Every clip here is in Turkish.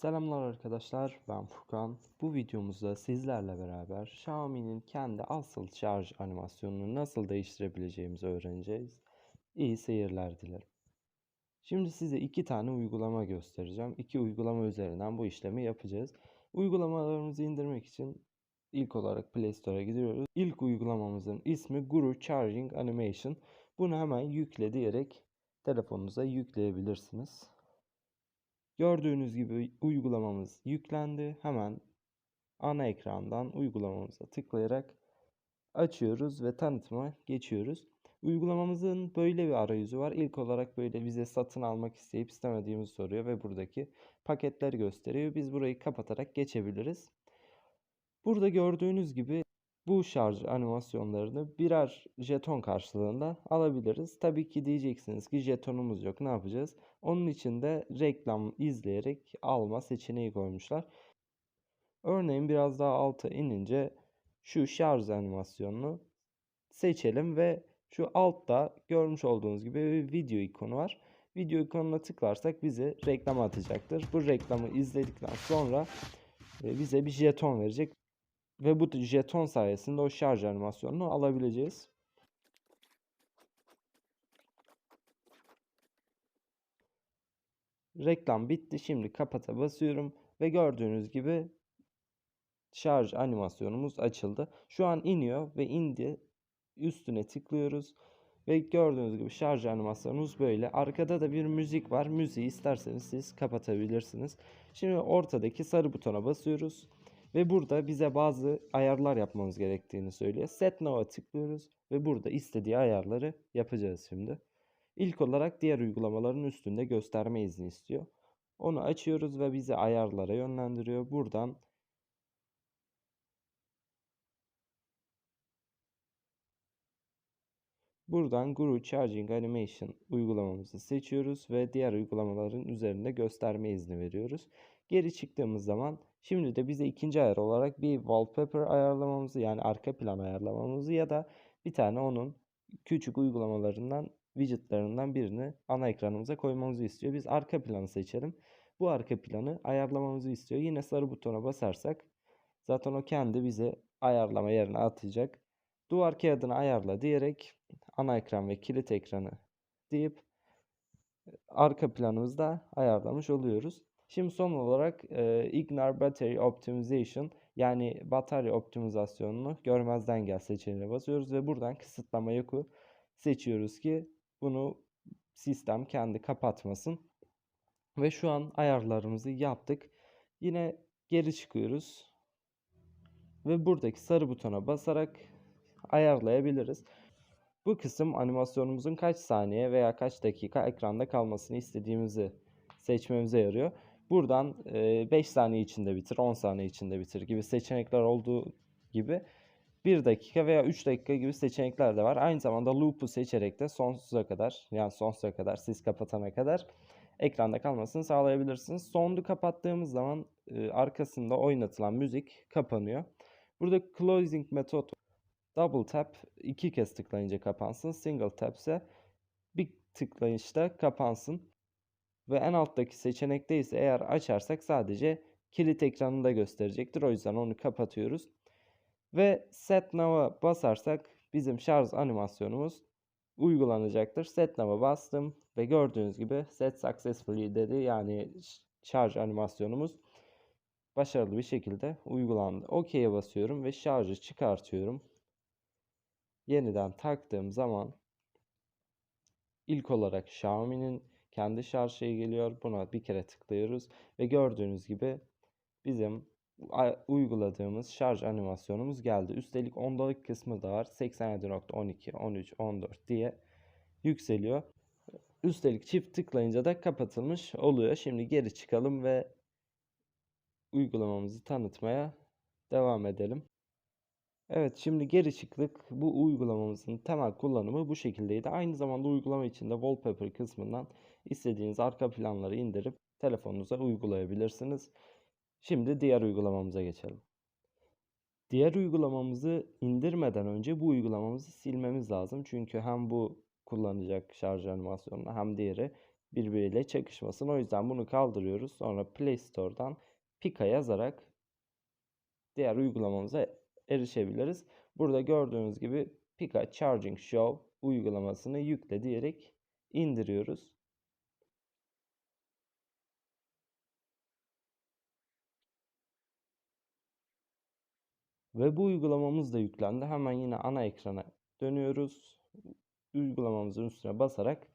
Selamlar arkadaşlar, ben Furkan. Bu videomuzda sizlerle beraber Xiaomi'nin kendi asıl şarj animasyonunu nasıl değiştirebileceğimizi öğreneceğiz. İyi seyirler dilerim. Şimdi size iki tane uygulama göstereceğim. İki uygulama üzerinden bu işlemi yapacağız. Uygulamalarımızı indirmek için ilk olarak Play Store'a gidiyoruz. İlk uygulamamızın ismi Guru Charging Animation. Bunu hemen yükle diyerek telefonunuza yükleyebilirsiniz. Gördüğünüz gibi uygulamamız yüklendi. Hemen ana ekrandan uygulamamıza tıklayarak açıyoruz ve tanıtıma geçiyoruz. Uygulamamızın böyle bir arayüzü var. İlk olarak böyle bize satın almak isteyip istemediğimizi soruyor ve buradaki paketleri gösteriyor. Biz burayı kapatarak geçebiliriz. Burada gördüğünüz gibi bu şarj animasyonlarını birer jeton karşılığında alabiliriz. Tabii ki diyeceksiniz ki jetonumuz yok ne yapacağız? Onun için de reklam izleyerek alma seçeneği koymuşlar. Örneğin biraz daha alta inince şu şarj animasyonunu seçelim ve şu altta görmüş olduğunuz gibi bir video ikonu var. Video ikonuna tıklarsak bize reklam atacaktır. Bu reklamı izledikten sonra e, bize bir jeton verecek. Ve bu jeton sayesinde o şarj animasyonunu alabileceğiz. Reklam bitti. Şimdi kapata basıyorum ve gördüğünüz gibi şarj animasyonumuz açıldı. Şu an iniyor ve indi. Üstüne tıklıyoruz ve gördüğünüz gibi şarj animasyonumuz böyle. Arkada da bir müzik var. Müziği isterseniz siz kapatabilirsiniz. Şimdi ortadaki sarı butona basıyoruz. Ve burada bize bazı ayarlar yapmamız gerektiğini söylüyor. Set Now'a tıklıyoruz ve burada istediği ayarları yapacağız şimdi. İlk olarak diğer uygulamaların üstünde gösterme izni istiyor. Onu açıyoruz ve bizi ayarlara yönlendiriyor. Buradan Buradan Guru Charging Animation uygulamamızı seçiyoruz ve diğer uygulamaların üzerinde gösterme izni veriyoruz. Geri çıktığımız zaman şimdi de bize ikinci ayar olarak bir wallpaper ayarlamamızı yani arka plan ayarlamamızı ya da bir tane onun küçük uygulamalarından widgetlarından birini ana ekranımıza koymamızı istiyor. Biz arka planı seçelim. Bu arka planı ayarlamamızı istiyor. Yine sarı butona basarsak zaten o kendi bize ayarlama yerine atacak. Duvar kağıdını ayarla diyerek ana ekran ve kilit ekranı deyip arka planımızda ayarlamış oluyoruz. Şimdi son olarak e, Ignore Battery Optimization yani batarya optimizasyonunu görmezden gel seçeneğine basıyoruz ve buradan kısıtlama yoku seçiyoruz ki bunu sistem kendi kapatmasın. Ve şu an ayarlarımızı yaptık. Yine geri çıkıyoruz. Ve buradaki sarı butona basarak ayarlayabiliriz. Bu kısım animasyonumuzun kaç saniye veya kaç dakika ekranda kalmasını istediğimizi seçmemize yarıyor. Buradan 5 saniye içinde bitir, 10 saniye içinde bitir gibi seçenekler olduğu gibi 1 dakika veya 3 dakika gibi seçenekler de var. Aynı zamanda loop'u seçerek de sonsuza kadar yani sonsuza kadar siz kapatana kadar ekranda kalmasını sağlayabilirsiniz. Sondu kapattığımız zaman arkasında oynatılan müzik kapanıyor. Burada closing metot double tap iki kez tıklayınca kapansın. Single tap ise bir tıklayışta kapansın. Ve en alttaki seçenekte ise eğer açarsak sadece kilit ekranında gösterecektir. O yüzden onu kapatıyoruz. Ve set now'a basarsak bizim şarj animasyonumuz uygulanacaktır. Set now'a bastım ve gördüğünüz gibi set successfully dedi. Yani şarj animasyonumuz başarılı bir şekilde uygulandı. OK'ye basıyorum ve şarjı çıkartıyorum. Yeniden taktığım zaman ilk olarak Xiaomi'nin kendi şarj şeyi geliyor. Buna bir kere tıklıyoruz ve gördüğünüz gibi bizim uyguladığımız şarj animasyonumuz geldi. Üstelik ondalık kısmı da var. 87.12, 13, 14 diye yükseliyor. Üstelik çift tıklayınca da kapatılmış oluyor. Şimdi geri çıkalım ve uygulamamızı tanıtmaya devam edelim. Evet şimdi geri çıktık. Bu uygulamamızın temel kullanımı bu şekildeydi. Aynı zamanda uygulama içinde wallpaper kısmından istediğiniz arka planları indirip telefonunuza uygulayabilirsiniz. Şimdi diğer uygulamamıza geçelim. Diğer uygulamamızı indirmeden önce bu uygulamamızı silmemiz lazım. Çünkü hem bu kullanacak şarj animasyonunu hem diğeri birbiriyle çakışmasın. O yüzden bunu kaldırıyoruz. Sonra Play Store'dan Pika yazarak diğer uygulamamıza erişebiliriz. Burada gördüğünüz gibi Pika Charging Show uygulamasını yükle diyerek indiriyoruz. Ve bu uygulamamız da yüklendi. Hemen yine ana ekrana dönüyoruz. Uygulamamızın üstüne basarak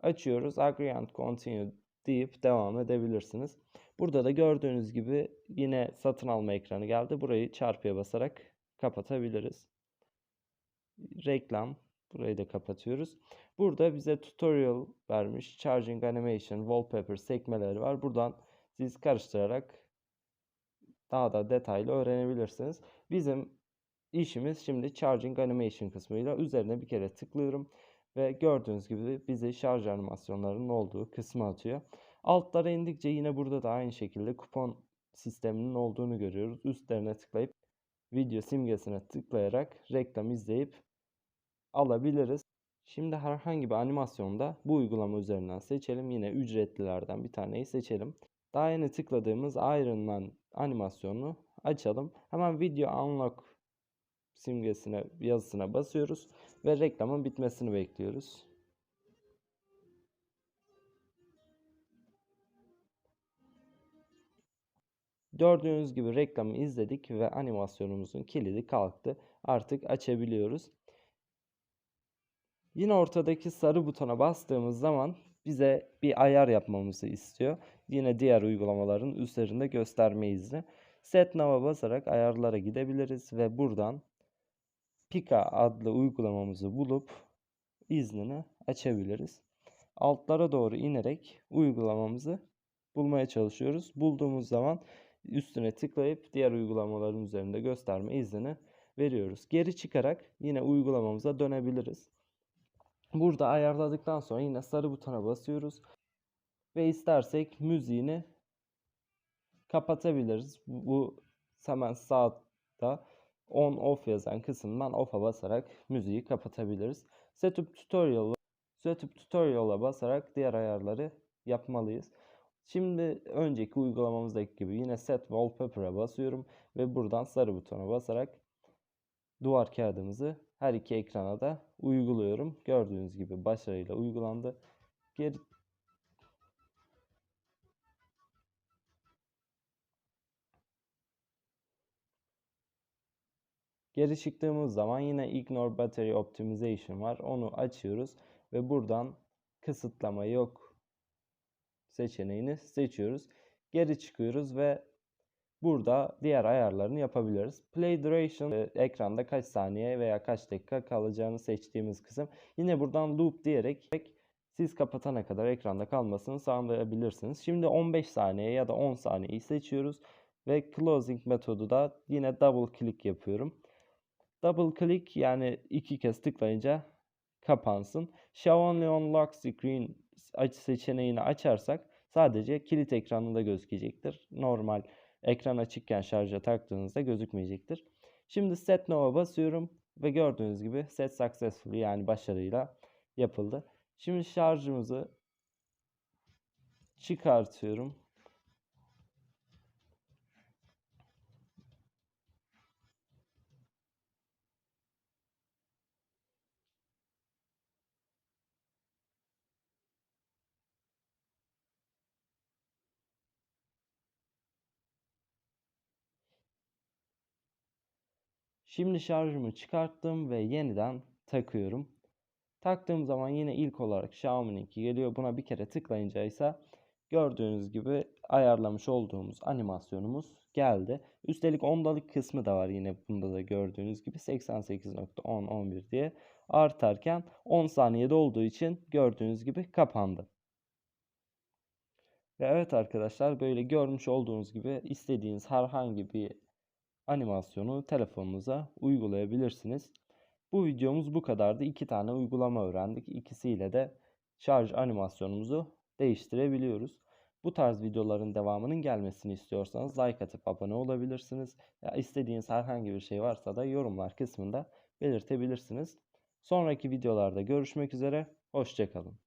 açıyoruz. Agree and continue deyip devam edebilirsiniz. Burada da gördüğünüz gibi yine satın alma ekranı geldi. Burayı çarpıya basarak kapatabiliriz. Reklam. Burayı da kapatıyoruz. Burada bize tutorial vermiş. Charging Animation, Wallpaper sekmeleri var. Buradan siz karıştırarak daha da detaylı öğrenebilirsiniz. Bizim işimiz şimdi Charging Animation kısmıyla üzerine bir kere tıklıyorum. Ve gördüğünüz gibi bizi şarj animasyonlarının olduğu kısmı atıyor. Altlara indikçe yine burada da aynı şekilde kupon sisteminin olduğunu görüyoruz. Üstlerine tıklayıp video simgesine tıklayarak reklam izleyip alabiliriz. Şimdi herhangi bir animasyonda bu uygulama üzerinden seçelim. Yine ücretlilerden bir taneyi seçelim. Daha yeni tıkladığımız Iron Man animasyonunu açalım. Hemen video unlock simgesine yazısına basıyoruz ve reklamın bitmesini bekliyoruz. Gördüğünüz gibi reklamı izledik ve animasyonumuzun kilidi kalktı. Artık açabiliyoruz. Yine ortadaki sarı butona bastığımız zaman bize bir ayar yapmamızı istiyor. Yine diğer uygulamaların üzerinde gösterme izni. Set Now'a basarak ayarlara gidebiliriz ve buradan Pika adlı uygulamamızı bulup iznini açabiliriz. Altlara doğru inerek uygulamamızı bulmaya çalışıyoruz. Bulduğumuz zaman üstüne tıklayıp diğer uygulamaların üzerinde gösterme iznini veriyoruz. Geri çıkarak yine uygulamamıza dönebiliriz. Burada ayarladıktan sonra yine sarı butona basıyoruz. Ve istersek müziğini kapatabiliriz. Bu hemen sağda on off yazan kısımdan off'a basarak müziği kapatabiliriz. Setup tutorial Setup tutorial'a basarak diğer ayarları yapmalıyız. Şimdi önceki uygulamamızdaki gibi yine set wallpaper'a basıyorum ve buradan sarı butona basarak duvar kağıdımızı her iki ekrana da uyguluyorum. Gördüğünüz gibi başarıyla uygulandı. Geri Geri çıktığımız zaman yine Ignore Battery Optimization var. Onu açıyoruz ve buradan kısıtlama yok seçeneğini seçiyoruz. Geri çıkıyoruz ve burada diğer ayarlarını yapabiliriz. Play Duration e, ekranda kaç saniye veya kaç dakika kalacağını seçtiğimiz kısım. Yine buradan loop diyerek siz kapatana kadar ekranda kalmasını sağlayabilirsiniz. Şimdi 15 saniye ya da 10 saniyeyi seçiyoruz ve closing metodu da yine double click yapıyorum. Double click yani iki kez tıklayınca kapansın. Show only on lock screen aç seçeneğini açarsak sadece kilit ekranında gözükecektir. Normal ekran açıkken şarja taktığınızda gözükmeyecektir. Şimdi set now'a basıyorum ve gördüğünüz gibi set successfully yani başarıyla yapıldı. Şimdi şarjımızı çıkartıyorum. Şimdi şarjımı çıkarttım ve yeniden takıyorum. Taktığım zaman yine ilk olarak Xiaomi'ninki geliyor. Buna bir kere tıklayınca ise gördüğünüz gibi ayarlamış olduğumuz animasyonumuz geldi. Üstelik ondalık kısmı da var yine bunda da gördüğünüz gibi 88.10-11 diye artarken 10 saniyede olduğu için gördüğünüz gibi kapandı. Ve evet arkadaşlar böyle görmüş olduğunuz gibi istediğiniz herhangi bir animasyonu telefonunuza uygulayabilirsiniz. Bu videomuz bu kadardı. İki tane uygulama öğrendik. İkisiyle de şarj animasyonumuzu değiştirebiliyoruz. Bu tarz videoların devamının gelmesini istiyorsanız like atıp abone olabilirsiniz. Ya istediğiniz herhangi bir şey varsa da yorumlar kısmında belirtebilirsiniz. Sonraki videolarda görüşmek üzere. Hoşçakalın.